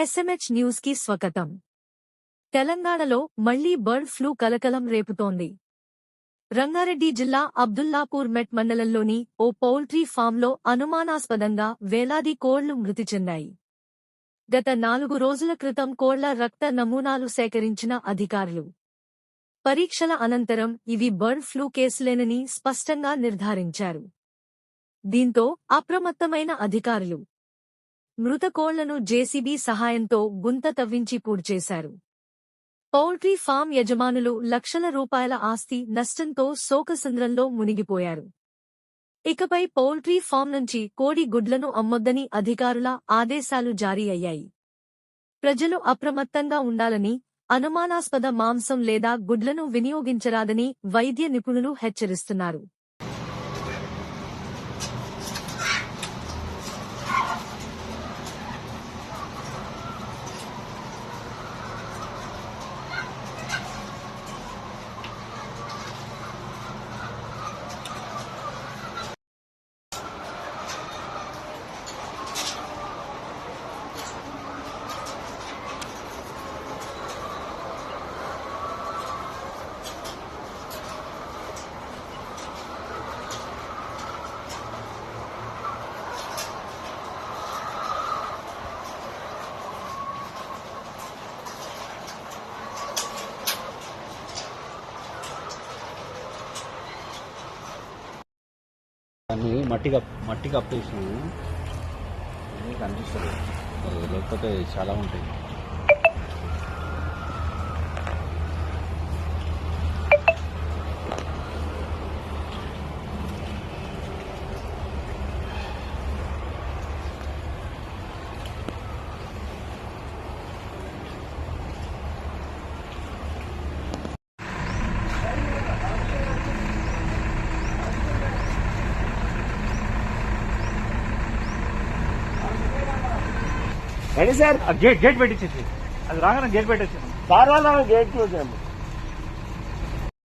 SMH న్యూస్కి స్వాగతం. తెలంగాణలో మళ్ళీ బర్డ్ ఫ్లూ కలకలం రేపుతోంది. రంగారెడ్డి జిల్లా అబ్దుల్లాపూర్ మెట్ మండలంలోని ఓ పౌల్ట్రీ ఫామ్లో అనుమానాస్పదంగా వేలాది కోళ్ళు మృతి చెందాయి. గత నాలుగు రోజుల క్రితం కోళ్ళ రక్త నమూనాలు సేకరించిన అధికారులు. పరీక్షల అనంతరం ఇవి బర్డ్ ఫ్లూ కేసులేనని స్పష్టంగా నిర్ధారించారు. దీంతో అప్రమత్తమైన అధికారులు మృత కోళ్ళను జేసీబీ సహాయంతో గుంత తవ్వించి పూడ్చేశారు. పౌల్ట్రీ ఫామ్ యజమానులు లక్షల రూపాయల ఆస్తి నష్టంతో శోకసంద్రంలో మునిగిపోయారు. ఇకపై పౌల్ట్రీ ఫామ్ నుంచి కోడి గుడ్లను అమ్మొద్దని అధికారుల ఆదేశాలు జారీ అయ్యాయి. ప్రజలు అప్రమత్తంగా ఉండాలని అనుమానాస్పద మాంసం లేదా గుడ్లను వినియోగించరాదని వైద్య నిపుణులు హెచ్చరిస్తున్నారు. దాన్ని మట్టి కప్ మట్టి కప్పేసినాము కనిపిస్తుంది లేకపోతే చాలా ఉంటాయి. Ready sir? గేట్ గేట్ పెట్టించేసి అది రాగానే గేట్ పెట్టేసాను సార్ వాళ్ళ గేట్ చూసాము